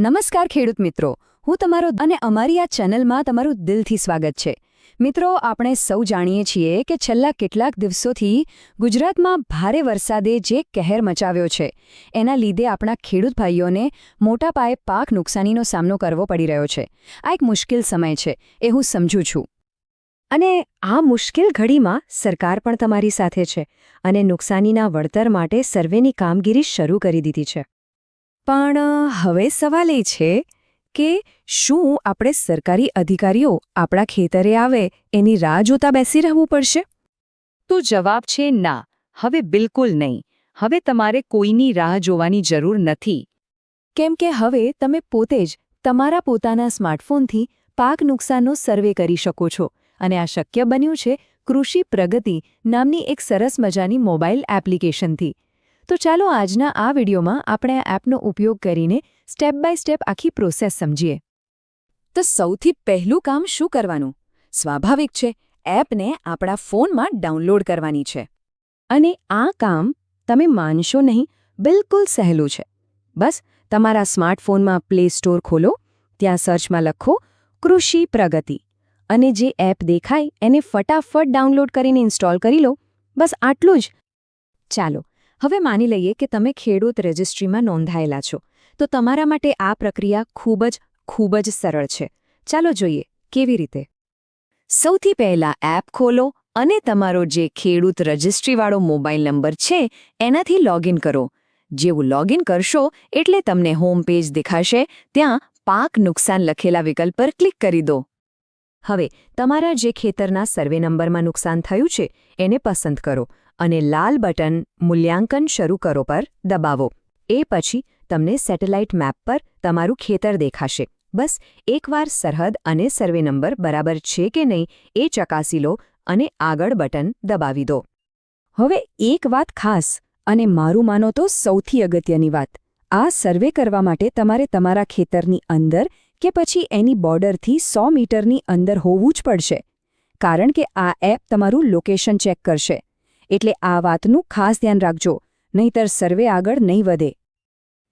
નમસ્કાર ખેડૂત મિત્રો. હું તમારો અને અમારી આ ચેનલમાં તમારું દિલથી સ્વાગત છે. મિત્રો, આપણે સૌ જાણીએ છીએ કે છેલ્લા કેટલાક દિવસોથી ગુજરાતમાં ભારે વરસાદે જે કહેર મચાવ્યો છે, એના લીધે આપણા ખેડૂત ભાઈઓને મોટા પાયે પાક નુકસાનીનો સામનો કરવો પડી રહ્યો છે. આ એક મુશ્કેલ સમય છે, એ હું સમજું છું. અને આ મુશ્કેલ ઘડીમાં સરકાર પણ તમારી સાથે છે અને નુકસાનીના વળતર માટે સર્વેની કામગીરી શરૂ કરી દીધી છે. પણ, હવે સવાલ એ છે કે શું આપણે સરકારી અધિકારીઓ આપણા ખેતરે આવે, એની રાહ જોતા બેસી રહેવું પડશે? તો જવાબ છે ના, હવે બિલકુલ નહીં. હવે તમારે કોઈની રાહ જોવાની જરૂર નથી. કેમ કે હવે તમે પોતે જ તમારા પોતાના સ્માર્ટફોનથી પાક નુકસાનનો સર્વે કરી શકો છો. અને આ શક્ય બન્યું છે કૃષિ પ્રગતિ નામની એક સરસ મજાની મોબાઈલ એપ્લિકેશનથી. તો ચાલો આજના આ વિડીયોમાં આપણે આ એપનો ઉપયોગ કરીને સ્ટેપ બાય સ્ટેપ આખી પ્રોસેસ સમજીએ. તો સૌથી પહેલું કામ શું કરવાનું? સ્વાભાવિક છે, એપને આપણા ફોનમાં ડાઉનલોડ કરવાની છે. અને આ કામ તમે માનશો નહીં, બિલકુલ સહેલું છે. બસ, તમારા સ્માર્ટફોનમાં પ્લે સ્ટોર ખોલો, ત્યાં સર્ચમાં લખો, કૃષિ પ્રગતિ અને જે એપ દેખાય એને ફટાફટ ડાઉનલોડ કરીને ઇન્સ્ટોલ કરી લો. બસ, આટલું જ. ચાલો હવે માની લઈએ કે તમે ખેડૂત રજિસ્ટ્રીમાં નોંધાયેલા છો, તો તમારા માટે આ પ્રક્રિયા ખૂબ જ ખૂબ જ સરળ છે. ચાલો જોઈએ, કેવી રીતે? સૌથી પહેલા એપ ખોલો અને તમારો જે ખેડૂત રજિસ્ટ્રીવાળો મોબાઈલ નંબર છે, એનાથી લોગિન કરો. જેવું લોગિન કરશો એટલે તમને હોમ પેજ દેખાશે, ત્યાં પાક નુકસાન લખેલા વિકલ્પ પર ક્લિક કરી દો. હવે તમારા જે ખેતરના સર્વે નંબરમાં નુકસાન થયું છે, એને પસંદ કરો અને લાલ બટન મૂલ્યાંકન શરૂ કરો પર દબાવો. એ પછી તમને સેટેલાઇટ મેપ પર તમારું ખેતર દેખાશે. બસ એકવાર સરહદ અને સર્વે નંબર બરાબર છે કે નહીં એ ચકાસી લો અને આગળ બટન દબાવી દો. હવે એક વાત ખાસ અને મારું માનો તો સૌથી અગત્યની વાત. આ સર્વે કરવા માટે તમારે તમારા ખેતરની અંદર કે પછી એની બોર્ડરથી સો મીટરની અંદર હોવું જ પડશે. કારણ કે આ એપ તમારું લોકેશન ચેક કરશે. એટલે આ વાતનું ખાસ ધ્યાન રાખજો, નહીંતર સર્વે આગળ નહીં વધે.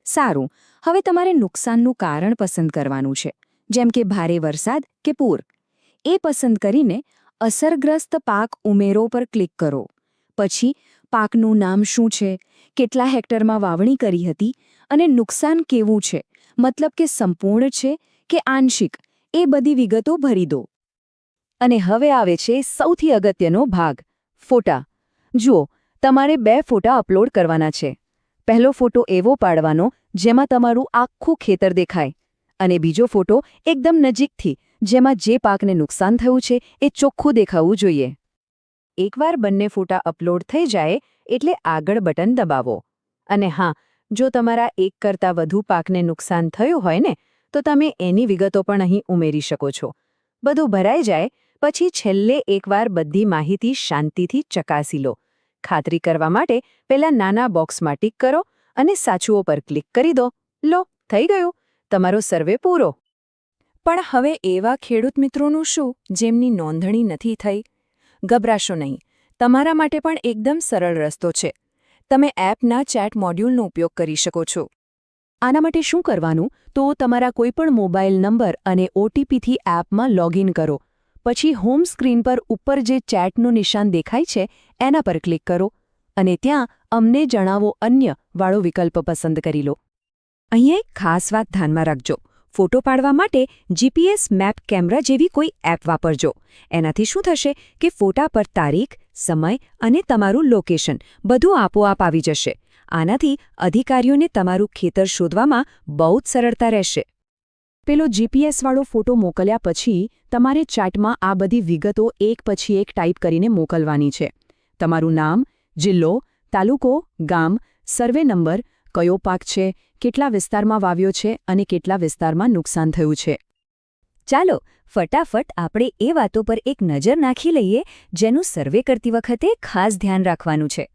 સારું, હવે તમારે નુકસાનનું કારણ પસંદ કરવાનું છે, જેમ કે ભારે વરસાદ કે પૂર. એ પસંદ કરીને અસરગ્રસ્ત પાક ઉમેરો પર ક્લિક કરો. પછી, પાકનું નામ શું છે, કેટલા હેક્ટરમાં વાવણી કરી હતી અને નુકસાન કેવું છે, મતલબ કે સંપૂર્ણ છે કે આંશિક, એ બધી વિગતો ભરી દો. અને હવે આવે છે સૌથી અગત્યનો ભાગ, ફોટા. જુઓ, તમારે બે ફોટા અપલોડ કરવાના છે. પહેલો ફોટો એવો પાડવાનો, જેમાં તમારું આખું ખેતર દેખાય. અને બીજો ફોટો એકદમ નજીકથી, જેમાં જે પાકને નુકસાન થયું છે, એ ચોખ્ખું દેખાવું જોઈએ. એકવાર બંને ફોટા અપલોડ થઈ જાય, એટલે આગળ બટન દબાવો. અને હા, જો તમારા એક કરતાં વધુ પાકને નુકસાન થયું હોય ને, તો તમે એની વિગતો પણ અહીં ઉમેરી શકો છો. બધું ભરાઈ જાય પછી છેલ્લે એકવાર બધી માહિતી શાંતિથી ચકાસી લો. ખાતરી કરવા માટે પહેલા નાના બોક્સમાં ટીક કરો અને સાચુઓ પર ક્લિક કરી દો. લો, થઈ ગયું. તમારો સર્વે પૂરો. પણ હવે એવા ખેડૂત મિત્રોનું શું? જેમની નોંધણી નથી થઈ. ગભરાશો નહીં. તમારા માટે પણ એકદમ સરળ રસ્તો છે. તમે એપના ચેટ મોડ્યુલનો ઉપયોગ કરી શકો છો. આના માટે શું કરવાનું? તો તમારા કોઈપણ મોબાઈલ નંબર અને ઓટીપીથી એપમાં લોગિન કરો. પછી હોમ સ્ક્રીન પર ઉપર જે ચેટનું નિશાન દેખાય છે, એના પર ક્લિક કરો અને ત્યાં અમને જણાવો અન્ય વાળો વિકલ્પ પસંદ કરી લો. અહીંયા એક ખાસ વાત ધ્યાનમાં રાખજો. ફોટો પાડવા માટે જીપીએસ મેપ કેમેરા જેવી કોઈ એપ વાપરજો. એનાથી શું થશે કે ફોટા પર તારીખ, સમય અને તમારું લોકેશન બધું આપોઆપ આવી જશે. આનાથી અધિકારીઓને તમારું ખેતર શોધવામાં બહુ જ સરળતા રહેશે. પેલો જીપીએસવાળો ફોટો મોકલ્યા પછી તમારે ચેટમાં આ બધી વિગતો એક પછી એક ટાઈપ કરીને મોકલવાની છે. તમારું નામ, જિલ્લો, તાલુકો, ગામ, સર્વે નંબર, કયો પાક છે, કેટલા વિસ્તારમાં વાવ્યો છે અને કેટલા વિસ્તારમાં નુકસાન થયું છે. ચાલો, ફટાફટ આપણે એ વાતો પર એક નજર નાખી લઈએ, જેનું સર્વે કરતી વખતે ખાસ ધ્યાન રાખવાનું છે.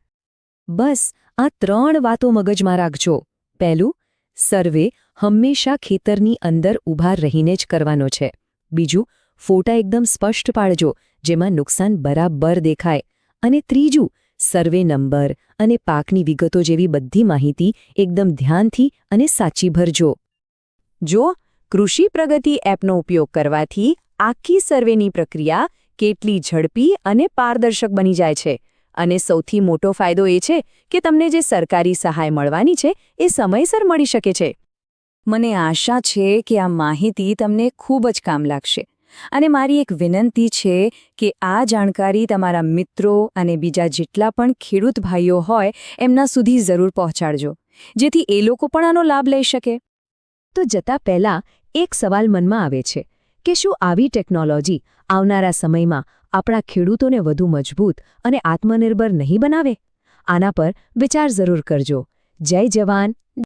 બસ, આ ત્રણ વાતો મગજમાં રાખજો. પહેલું, સર્વે હંમેશા ખેતરની અંદર ઊભા રહીને જ કરવાનો છે. બીજું, ફોટા એકદમ સ્પષ્ટ પાડજો, જેમાં નુકસાન બરાબર દેખાય. અને ત્રીજું, સર્વે નંબર અને પાકની વિગતો જેવી બધી માહિતી એકદમ ધ્યાનથી અને સાચી ભરજો. જો, કૃષિ પ્રગતિ એપનો ઉપયોગ કરવાથી આખી સર્વેની પ્રક્રિયા કેટલી ઝડપી અને પારદર્શક બની જાય છે. અને સૌથી મોટો ફાયદો એ છે કે તમને જે સરકારી સહાય મળવાની છે, એ સમયસર મળી શકે છે. મને આશા છે કે આ માહિતી તમને ખૂબ જ કામ લાગશે. અને મારી એક વિનંતી છે કે આ જાણકારી તમારા મિત્રો અને બીજા જેટલા પણ ખેડૂત ભાઈઓ હોય, એમના સુધી જરૂર પહોંચાડજો. જેથી એ લોકો પણ આનો લાભ લઈ શકે. તો જતા પહેલા એક સવાલ મનમાં આવે છે કે શું આવી ટેકનોલોજી આવનારા સમયમાં આપણા ખેડૂતોને વધુ મજબૂત અને આત્મનિર્ભર નહીં બનાવે? આના પર વિચાર જરૂર કરજો. જય જવાન.